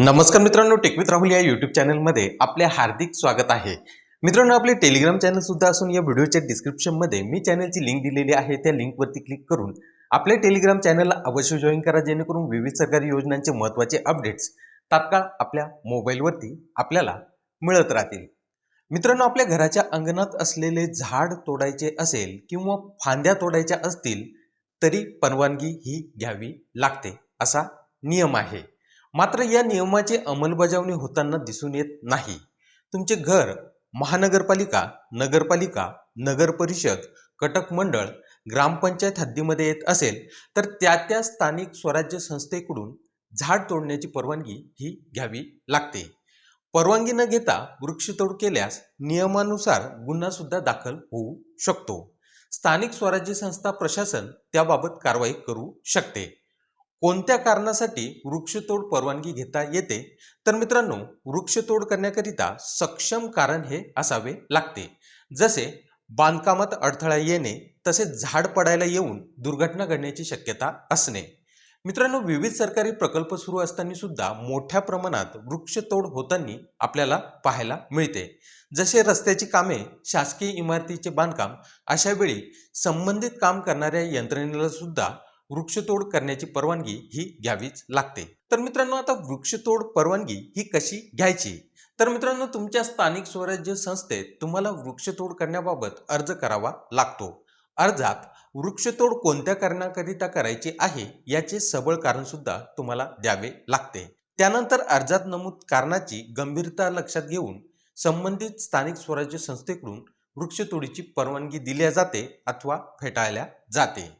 नमस्कार मित्रांनो टेकवित राहुल या यूट्यूब चॅनलमध्ये आपले हार्दिक स्वागत आहे. मित्रांनो आपले टेलिग्राम चॅनल सुद्धा असून या व्हिडिओच्या डिस्क्रिप्शनमध्ये मी चॅनलची लिंक दिलेली आहे. त्या लिंकवरती क्लिक करून आपल्या टेलिग्राम चॅनलला अवश्य जॉईन करा जेणेकरून विविध सरकारी योजनांचे महत्त्वाचे अपडेट्स तात्काळ आपल्या मोबाईलवरती आपल्याला मिळत राहतील. मित्रांनो आपल्या घराच्या अंगणात असलेले झाड तोडायचे असेल किंवा फांद्या तोडायच्या असतील तरी परवानगी ही घ्यावी लागते असा नियम आहे. मात्र या नियमाची अंमलबजावणी होताना दिसून येत नाही. तुमचे घर महानगरपालिका नगरपालिका नगर परिषद कटक मंडळ ग्रामपंचायत हद्दीमध्ये येत असेल तर त्या त्या स्थानिक स्वराज्य संस्थेकडून झाड तोडण्याची परवानगी ही घ्यावी लागते. परवानगी न घेता वृक्षतोड केल्यास नियमानुसार गुन्हा सुद्धा दाखल होऊ शकतो. स्थानिक स्वराज्य संस्था प्रशासन त्याबाबत कारवाई करू शकते. कोणत्या कारणासाठी वृक्षतोड परवानगी घेता येते? तर मित्रांनो वृक्षतोड करण्याकरिता सक्षम कारण हे असावे लागते. जसे बांधकामात अडथळा येणे तसेच झाड पडायला येऊन दुर्घटना घडण्याची शक्यता असणे. मित्रांनो विविध सरकारी प्रकल्प सुरू असताना सुद्धा मोठ्या प्रमाणात वृक्षतोड होताना आपल्याला पाहायला मिळते. जसे रस्त्याची कामे शासकीय इमारतीचे बांधकाम अशा वेळी संबंधित काम करणाऱ्या यंत्रणेला सुद्धा वृक्षतोड करण्याची परवानगी ही घ्यावीच लागते. तर मित्रांनो आता वृक्षतोड परवानगी ही कशी घ्यायची? तर मित्रांनो तुमच्या स्थानिक स्वराज्य संस्थेत तुम्हाला वृक्षतोड करण्याबाबत अर्ज करावा लागतो. अर्जात वृक्षतोड कोणत्या कारणाकरिता करायची आहे याचे सबळ कारण सुद्धा तुम्हाला द्यावे लागते. त्यानंतर अर्जात नमूद कारणाची गंभीरता लक्षात घेऊन संबंधित स्थानिक स्वराज्य संस्थेकडून वृक्षतोडीची परवानगी दिल्या जाते अथवा फेटाळल्या जाते.